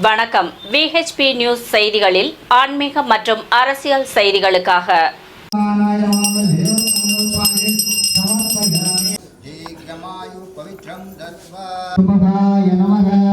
வணக்கம். VHP news செய்திகளில் ஆன்மீக மற்றும் அரசியல் செய்திகளுக்காக. நமக.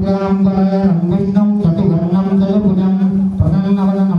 శుక్లాంబరం విష్ణం చతుర్వర్ణం చతుర్భుజం ప్రసన్నవదనం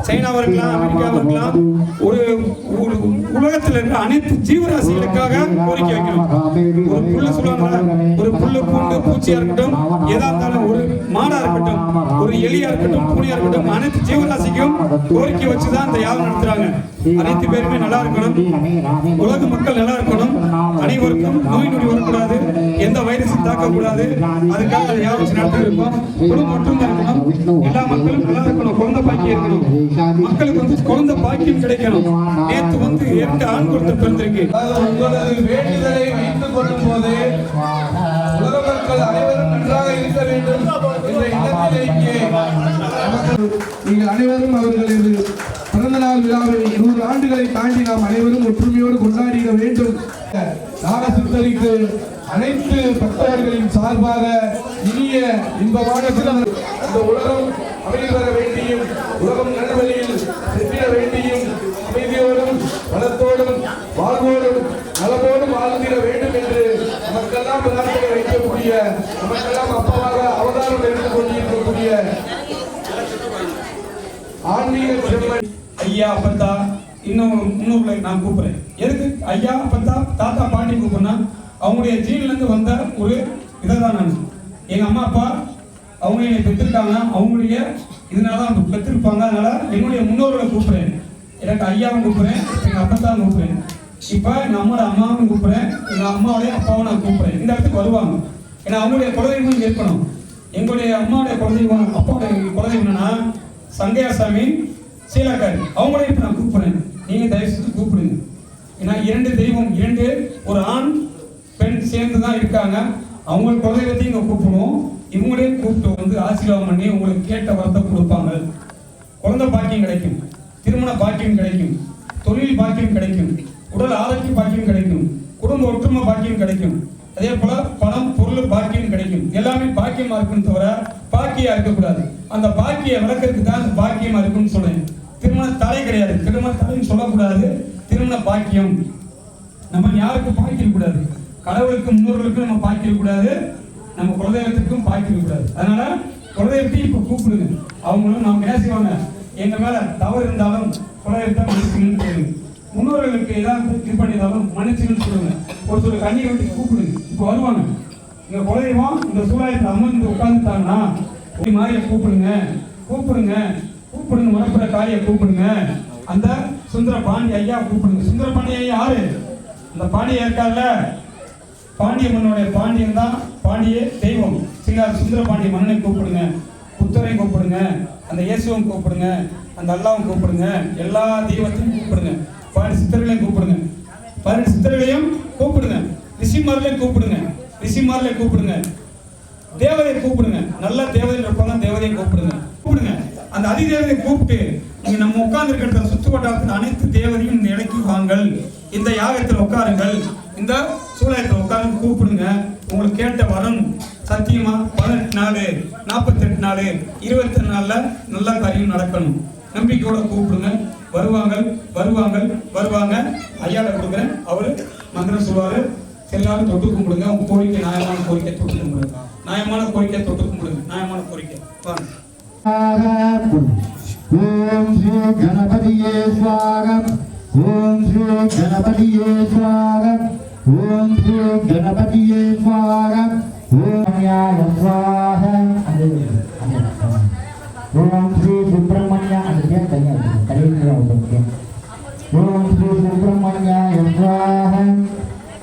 மக்களும் சைனாவா இருக்கலாம் அமெரிக்காவா இருக்கலாம் ஒரு ஒரு உலகத்தில் இருக்கிற அனைத்து ஜீவராசிகளுக்காக கோரிக்கை வைக்கணும். ஒரு புல்லு சொல்லுவாங்க ஒரு புல்லு பூண்டு பூச்சியா இருக்கட்டும் எதா இருந்தாலும் ஒரு மாடா இருக்கட்டும் ஒரு எலியா இருக்கட்டும் பூனியா இருக்கட்டும் அனைத்து ஜீவராசிக்கும் கோரிக்கை வச்சுதான் இந்த யாகம் நடத்துறாங்க. அனைத்து பேருமே நல்லா இருக்கணும். உலக மக்கள் நல்லா இருக்கணும். அனைவருக்கும் நோய் நொடி வரக்கூடாது. எந்த வைரஸும் தாக்கக்கூடாது. அதுக்காக யாரும் யாகம் இருக்கோம். குடும்பம் மட்டும் இருக்கணும். எல்லா மக்களும் நல்லா இருக்கணும். குழந்தை பாக்கியம் இருக்கணும். மக்களுக்கு வந்து குழந்தை பாக்கியம் கிடைக்கணும். நேத்து வந்து எட்டு ஆண் குழந்தை பிறந்திருக்கு. உங்களது வேண்டுதலை வைத்துக் கொள்ளும் போது உலக மக்கள் அனைவரும் நன்றாக இருக்க வேண்டும். என்ற எண்ணத்திலேயே நீங்கள் அனைவரும் அவர்களது பிறந்த நாள் விழாவை நூறு ஆண்டுகளை தாண்டி நாம் அனைவரும் ஒற்றுமையோடு கொண்டாடிட வேண்டும். நாக சித்தரிக்கு அனைத்து பக்தர்களின் சார்பாக இனிய இன்பமான அந்த உலகம் அமைதி பெற வேண்டியும் உலகம் நல்வழியில் செல்ல வேண்டியும் அமைதியோடும் வளத்தோடும் வாழ்வோடும் நலமோடும் வாழ்ந்திட வேண்டும் என்று நமக்கெல்லாம் பிரார்த்தனை வைக்கக்கூடிய நமக்கெல்லாம் அப்பாவாக அவதாரம் எடுத்துக் கொண்டிருக்கக்கூடிய ஆன்மீக செம்மன் ஐயா அப்பத்தா இன்னும் முன்னூறுல நான் கூப்பிடுறேன். எதுக்கு? ஐயா அப்பத்தா தாத்தா பாட்டி கூப்பிடுனா அவங்களுடைய ஜீன்ல இருந்து வந்த ஒரு இதை தான் நான். எங்கள் அம்மா அப்பா அவங்க என்னை பெற்றிருக்காங்க. அவங்களுடைய இதனால தான் பெற்றிருப்பாங்க. அதனால என்னுடைய முன்னோர்களை கூப்பிடுறேன். எனக்கு ஐயாவும் கூப்பிடுறேன். அப்பா அப்பத்தான் கூப்பிடுறேன். இப்போ நம்மளோட அம்மாவும் கூப்பிடுறேன். எங்கள் அம்மாவுடைய அப்பாவும் நான் கூப்பிடுறேன். இந்த இடத்துக்கு வருவாங்க. ஏன்னா அவங்களுடைய குலதெய்வம் இருக்கணும் எங்களுடைய அம்மாவுடைய குலதெய்வம் அப்பாவுடைய குலதெய்வம் என்னன்னா சங்கையாசாமி சீலக்கார். அவங்களையும் இப்போ நான் கூப்பிடுறேன். நீங்கள் தயவு செஞ்சு கூப்பிடுங்க. ஏன்னா இரண்டு தெய்வம் இரண்டு ஒரு ஆண் பெண் சேர்ந்து தான் இருக்காங்க. அவங்க குலதெய்வத்தையும் இங்கே கூப்பிடுவோம் இவங்களையும் கூப்பிட்டு வந்து ஆசீர்வாதம் பண்ணி உங்களுக்கு கேட்ட வரத்தை கொடுப்பாங்க. குழந்தை பாக்கியம் கிடைக்கும் திருமண பாக்கியம் கிடைக்கும் தொழில் பாக்கியம் கிடைக்கும் உடல் ஆரோக்கிய பாக்கியம் கிடைக்கும் குடும்ப ஒற்றுமை பாக்கியம் கிடைக்கும். அதே போல பணம் பொருள் பாக்கியம் கிடைக்கும். எல்லாமே பாக்கியமா இருக்குன்னு தவிர பாக்கியா இருக்கக்கூடாது. அந்த பாக்கிய விளக்கிறதுக்கு தான் அந்த பாக்கியமா இருக்குன்னு சொல்றேன். திருமண தலை கிடையாது. திருமண தலைன்னு சொல்லக்கூடாது. திருமண பாக்கியம். நம்ம யாருக்கும் பாக்கிக்க கூடாது கடவுளுக்கு முன்னோர்களுக்கும் நம்ம பாக்கிக்க கூடாது நம்ம குலதெய்வத்துக்கும் பாய்க்க கூடாது அதனால குலதெய்வத்தையும் இப்போ கூப்பிடுங்க. அவங்களும் நாம் என்ன செய்வாங்க? எங்க மேல தவறு இருந்தாலும் குலதெய்வத்தை மன்னிச்சுங்கன்னு சொல்லுங்க. முன்னோர்களுக்கு ஏதாவது இது பண்ணியிருந்தாலும் மன்னிச்சுங்கன்னு சொல்லுங்க. ஒரு சில கண்ணீர் விட்டு கூப்பிடுங்க. இப்போ வருவாங்க. இந்த குலதெய்வம் இந்த சூழலத்தில் அமர்ந்து உட்கார்ந்துட்டாங்கன்னா இப்படி மாதிரியை கூப்பிடுங்க. கூப்பிடுங்க. கூப்பிடுங்க மரப்புற காளியை கூப்பிடுங்க. அந்த சுந்தர பாண்டி ஐயா கூப்பிடுங்க. சுந்தர பாண்டி ஐயா யாரு? அந்த பாண்டிய இருக்கார்ல. பாண்டிய மன்னனுடைய பாண்டியன் தான் பாண்டிய தெய்வம். சிங்கார சுந்தர பாண்டிய மன்னனை கூப்பிடுங்க புத்தரை கூப்பிடுங்க அந்த இயேசுவும் கூப்பிடுங்க அந்த அல்லாவும் கூப்பிடுங்க எல்லா தெய்வத்தையும் கூப்பிடுங்க. பாடி சித்தர்களையும் கூப்பிடுங்க. பன்னெண்டு சித்தர்களையும் கூப்பிடுங்க. ரிஷிமார்களையும் கூப்பிடுங்க. ரிஷிமார்களையும் கூப்பிடுங்க. தேவதையை கூப்பிடுங்க. நல்ல தேவதையில் இருப்பாங்க தேவதையை கூப்பிடுங்க. கூப்பிடுங்க. அந்த அதிதேவதையை கூப்பிட்டு நீங்க நம்ம உட்கார்ந்து இருக்கிற சுற்று வட்டாரத்தில் அனைத்து தேவதையும் இந்த இடைக்கு வாங்கள். இந்த யாகத்தில் உட்காருங்கள். இந்த சூழலத்தில் உட்காந்து கூப்பிடுங்க. உங்களுக்கு கேட்ட வரம் சத்தியமா பதினெட்டு நாள் நாற்பத்தெட்டு நாள் இருபத்தி நாளில் நல்ல காரியம் நடக்கணும். நம்பிக்கையோட கூப்பிடுங்க. வருவாங்க வருவாங்க வருவாங்க. ஐயாவை கொடுக்குறேன். அவர் மந்திரம் சொல்வார் எல்லாரும் தொட்டு கும்பிடுங்க. உங்க கோரிக்கை நியாயமான கோரிக்கை தொட்டு ஓம் ஸ்ரீ சுப்பிரமணியா அந்த பேர் தனியா இருக்கு. கடைசியில் உங்களுக்கு ஓம் ஸ்ரீ சுப்பிரமணியாய ஸ்வாகம்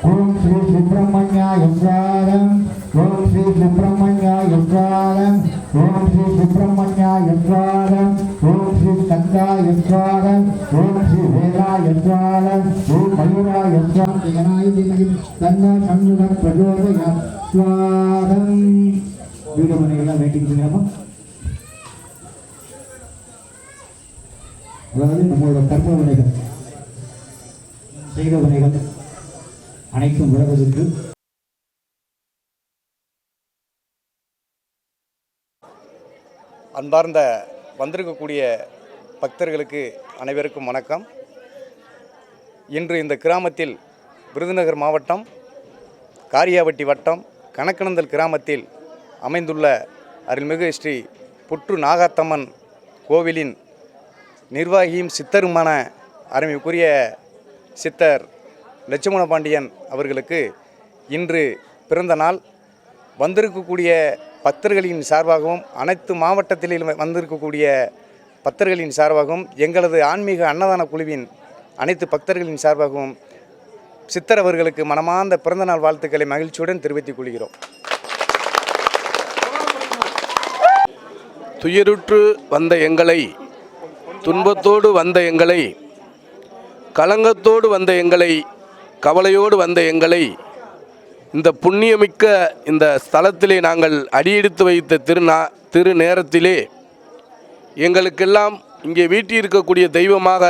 ஓம் ஸ்ரீ சுப்பிரமணியாய ஸ்வாகம் ஓம் ஸ்ரீ சுப்பிரமணியாய ஸ்வாகம் ஓம் ஸ்ரீ சுப்பிரமணியாய ஸ்வாகம் ஓம் ஸ்ரீ கந்தாய ஸ்வாகம் ஓம் ஸ்ரீ வேலாய ஸ்வாகம் ஓம் மயூராய ஸ்வாகம் ஜனாயுதியும் தன்னா சண்முக பிரஜோதய அதாவது நம்மளோட கர்ம வினைகள். செய்த வினைகள் அனைத்தும் விலகுவதற்கு அன்பார்ந்த வந்திருக்கக்கூடிய பக்தர்களுக்கு அனைவருக்கும் வணக்கம். இன்று இந்த கிராமத்தில் விருதுநகர் மாவட்டம் காரியாவட்டி வட்டம் கணக்கணந்தல் கிராமத்தில் அமைந்துள்ள அருள்மிகு ஸ்ரீ புற்று நாகாத்தம்மன் கோவிலின் நிர்வாகியும் சித்தருமான அருமைக்குரிய சித்தர் லட்சுமண பாண்டியன் அவர்களுக்கு இன்று பிறந்த நாள். வந்திருக்கக்கூடிய பக்தர்களின் சார்பாகவும் அனைத்து மாவட்டத்திலும் வந்திருக்கக்கூடிய பக்தர்களின் சார்பாகவும் எங்களது ஆன்மீக அன்னதான குழுவின் அனைத்து பக்தர்களின் சார்பாகவும் சித்தர் அவர்களுக்கு மனமார்ந்த பிறந்தநாள் வாழ்த்துக்களை மகிழ்ச்சியுடன் தெரிவித்துக் கொள்கிறோம். துயருற்று வந்த எங்களை துன்பத்தோடு வந்த எங்களை களங்கத்தோடு வந்த எங்களை கவலையோடு வந்த எங்களை இந்த புண்ணியமிக்க இந்த ஸ்தலத்திலே நாங்கள் அடியெடுத்து வைத்த திருநா திரு நேரத்திலே எங்களுக்கெல்லாம் இங்கே வீட்டியிருக்கக்கூடிய தெய்வமாக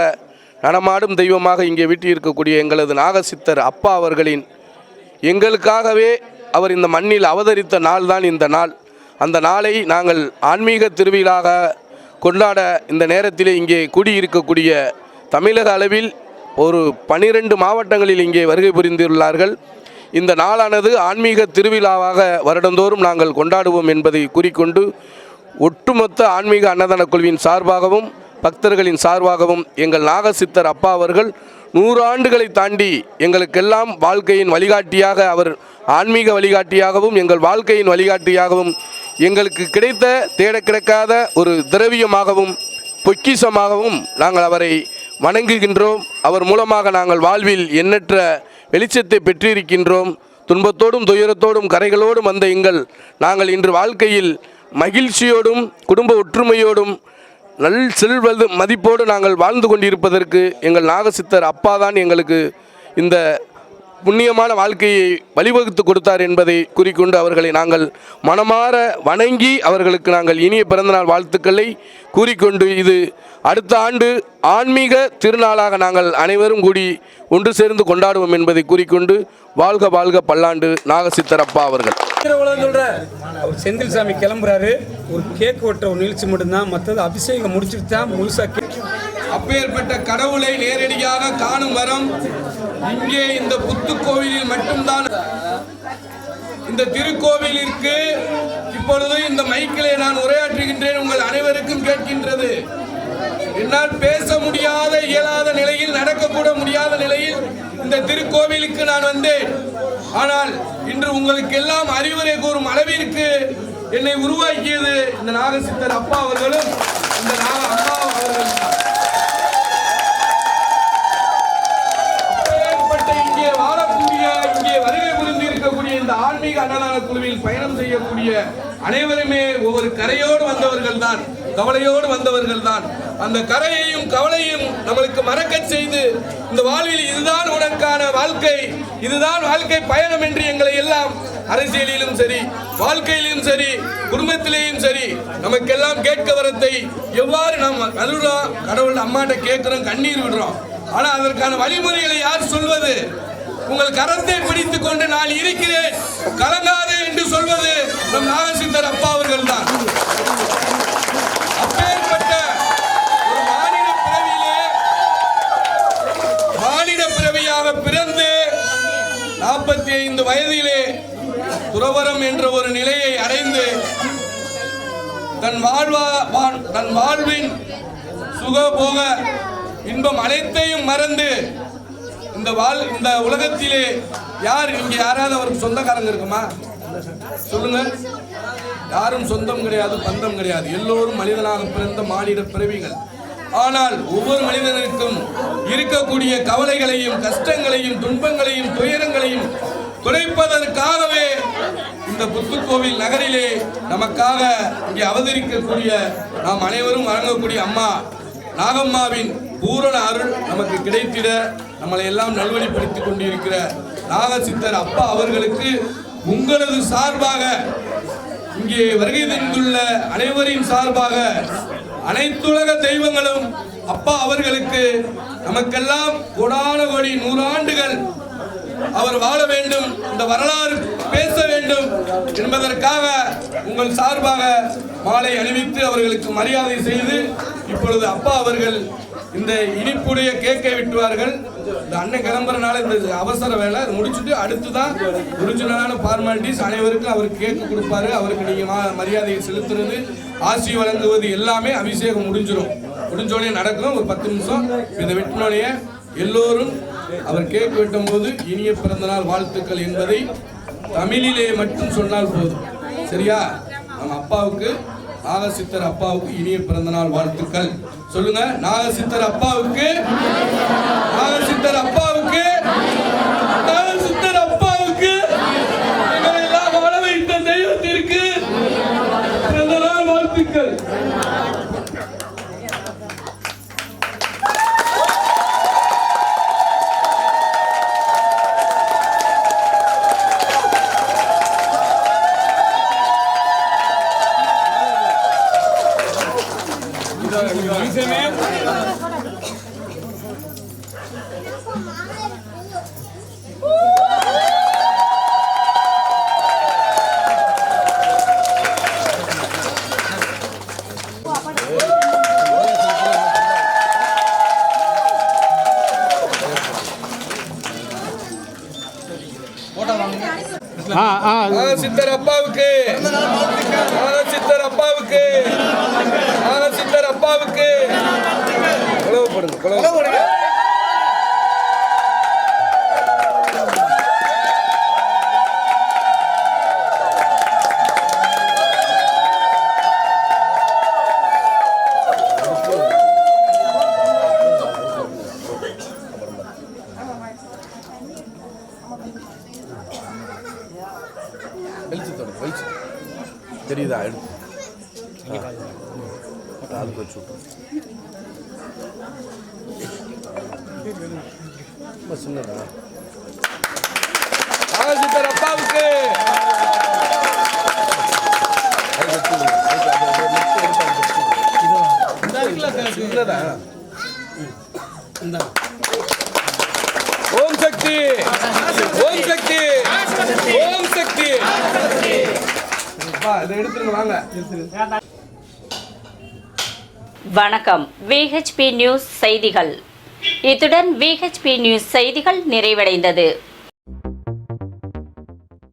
நடமாடும் தெய்வமாக இங்கே வீட்டியிருக்கக்கூடிய எங்களது நாகசித்தர் அப்பா அவர்களின் எங்களுக்காகவே அவர் இந்த மண்ணில் அவதரித்த நாள்தான் இந்த நாள். அந்த நாளை நாங்கள் ஆன்மீக திருவிழாக கொண்டாட இந்த நேரத்திலே இங்கே கூடியிருக்கக்கூடிய தமிழக அளவில் ஒரு பனிரெண்டு மாவட்டங்களில் இங்கே வருகை புரிந்துள்ளார்கள். இந்த நாளானது ஆன்மீக திருவிழாவாக வருடந்தோறும் நாங்கள் கொண்டாடுவோம் என்பதை கூறிக்கொண்டு ஒட்டுமொத்த ஆன்மீக அன்னதான குழுவின் சார்பாகவும் பக்தர்களின் சார்பாகவும் எங்கள் நாகசித்தர் அப்பா அவர்கள் நூறு ஆண்டுகளை தாண்டி எங்களுக்கெல்லாம் வாழ்க்கையின் வழிகாட்டியாக அவர் ஆன்மீக வழிகாட்டியாகவும் எங்கள் வாழ்க்கையின் வழிகாட்டியாகவும் எங்களுக்கு கிடைத்த தேட கிடைக்காத ஒரு திரவியமாகவும் பொக்கிஷமாகவும் நாங்கள் அவரை வணங்குகின்றோம். அவர் மூலமாக நாங்கள் வாழ்வில் எண்ணற்ற வெளிச்சத்தை பெற்றிருக்கின்றோம். துன்பத்தோடும் துயரத்தோடும் கரைகளோடும் வந்த எங்கள் நாங்கள் இன்று வாழ்க்கையில் மகிழ்ச்சியோடும் குடும்ப ஒற்றுமையோடும் நல் செல்வது மதிப்போடு நாங்கள் வாழ்ந்து கொண்டிருப்பதற்கு எங்கள் நாகசித்தர் அப்பா தான் எங்களுக்கு இந்த புண்ணியமான வாழ்க்கையை வழிவகுத்து கொடுத்தார் என்பதை கூறிக்கொண்டு அவர்களை நாங்கள் மனமாற வணங்கி அவர்களுக்கு நாங்கள் இனிய பிறந்தநாள் வாழ்த்துக்களை கூறிக்கொண்டு இது அடுத்த ஆண்டு ஆன்மீக திருநாளாக நாங்கள் அனைவரும் கூடி ஒன்று சேர்ந்து கொண்டாடுவோம் என்பதை கூறிக்கொண்டு வாழ்க வாழ்க பல்லாண்டு நாகசித்தர் அப்பா அவர்கள் அவர் செந்தில் சாமி கிளம்புறாரு. ஒரு கேக் வெட்ட ஒரு நிகழ்ச்சி மட்டும்தான் மற்றது அபிஷேகம் முடிச்சுட்டு தான் முழுசா கேக் அப்பேற்பட்ட கடவுளை நேரடியாக காணும் வரம் இங்கே இந்த புத்து கோவிலில் மட்டும்தான். இந்த திருக்கோவிலிற்கு இப்பொழுது இந்த மைக்கிலே நான் உரையாற்றுகின்றேன் உங்கள் அனைவருக்கும் கேட்கின்றது. என்னால் பேச முடியாத இயலாத நிலையில் நடக்கக்கூட முடியாத நிலையில் இந்த திருக்கோவிலுக்கு நான் வந்தேன். ஆனால் இன்று உங்களுக்கு எல்லாம் அறிவுரை கூறும் அளவிற்கு என்னை உருவாக்கியது இந்த நாகசித்தர் அப்பா அவர்களும் இந்த நாக அம்மா அவர்களும். இங்கே வாழக்கூடிய இங்கே வருகை புரிந்து இருக்கக்கூடிய இந்த ஆன்மீக அன்னதான குழுவில் பயணம் செய்யக்கூடிய அனைவருமே ஒவ்வொரு கரையோடு வந்தவர்கள் தான் கவலையோடு வந்தவர்கள் தான் அந்த கரையையும் கவலையும் நம்மளுக்கு மறக்க செய்து இந்த வாழ்வில் இதுதான் உனக்கான வாழ்க்கை இதுதான் வாழ்க்கை பயணம் என்று எங்களை எல்லாம் அரசியலிலும் சரி வாழ்க்கையிலும் சரி குடும்பத்திலேயும் சரி நமக்கெல்லாம் கேட்க வரத்தை எவ்வாறு நம்ம அழுகிறோம் கடவுள் அம்மாட்ட கேட்கிறோம் கண்ணீர் விடுறோம். ஆனால் அதற்கான வழிமுறைகளை யார் சொல்வது? உங்கள் கரத்தை பிடித்துக் கொண்டு நான் இருக்கிறேன். கலங்காதே என்று சொல்வது நம் நாகசிந்தர் அப்பா அவர்கள் தான் அப்பேற்பட்ட ஒரு மானிட பிறவியிலே பிறவியாக பிறந்து நாற்பத்தி ஐந்து வயதிலே துறவரம் என்ற ஒரு நிலையை அடைந்து தன் வாழ்வா தன் வாழ்வின் சுகபோக இன்பம் அனைத்தையும் மறந்து இந்த வாழ் இந்த உலகத்திலே யார் இங்க யாராவது அவருக்கு சொந்தக்காரங்க இருக்குமா? சொல்லுங்க. யாரும் சொந்தம் கிடையாது பந்தம் கிடையாது. எல்லோரும் மனிதனாக பிறந்த மாநில பிறவிகள். ஆனால் ஒவ்வொரு மனிதனுக்கும் இருக்கக்கூடிய கவலைகளையும் கஷ்டங்களையும் துன்பங்களையும் துயரங்களையும் குறைப்பதற்காகவே இந்த புத்துக்கோவில் நகரிலே நமக்காக இங்கே அவதரிக்கக்கூடிய நாம் அனைவரும் வழங்கக்கூடிய அம்மா நாகம்மாவின் பூரண அருள் நமக்கு கிடைத்திட நம்மளை எல்லாம் நல்வழிப்படுத்திக் கொண்டிருக்கிற நாகசித்தர் அப்பா அவர்களுக்கு உங்களது சார்பாக இங்கே வருகை தந்துள்ள அனைவரின் சார்பாக அனைத்துலக தெய்வங்களும் அப்பா அவர்களுக்கு நமக்கெல்லாம் கோடான கோடி நூறாண்டுகள் அவர் வாழ வேண்டும் இந்த வரலாறு பேச வேண்டும் என்பதற்காக உங்கள் சார்பாக மாலை அணிவித்து அவர்களுக்கு மரியாதை செய்து இப்பொழுது அப்பா அவர்கள் இந்த இனிப்புடைய கேக்கை விட்டுவார்கள். இந்த அண்ணன் கிளம்புறனால இந்த அவசர வேலை முடிச்சுட்டு அடுத்து தான் ஒரிஜினலான ஃபார்மாலிட்டிஸ் அனைவருக்கும் அவர் கேக்கு கொடுப்பாரு. அவருக்கு நீங்க மா- மரியாதையை செலுத்துறது ஆசி வழங்குவது எல்லாமே அபிஷேகம் முடிஞ்சிடும் முடிஞ்சோடனே நடக்கும். ஒரு பத்து நிமிஷம் இதை வெட்டினோடனே எல்லோரும் அவர் கேக் வெட்டும் போது இனிய பிறந்தநாள் வாழ்த்துக்கள் என்பதை தமிழிலே மட்டும் சொன்னால் போதும். சரியா? நம்ம அப்பாவுக்கு நாகசித்தர் அப்பாவுக்கு இனிய பிறந்தநாள் வாழ்த்துக்கள். சொல்லுங்க நாகசித்தர் அப்பாவுக்கு? நாகசித்தர் அப்பா મોટા சித்தர் அப்பாவுக்கு சித்தர் அப்பாவுக்கு சித்தர் அப்பாவுக்கு குலவு போடுங்க அது நெக்ஸ்ட் எடுத்து அது வச்சு விடு. சின்னதா ஓம் சக்தி ஓம் சக்தி ஓம் சக்தி அப்பா, இதை எடுத்துருங்க வாங்க. வணக்கம். விஹெச்பி நியூஸ் செய்திகள். இத்துடன் விஹெச்பி நியூஸ் செய்திகள் நிறைவடைந்தது.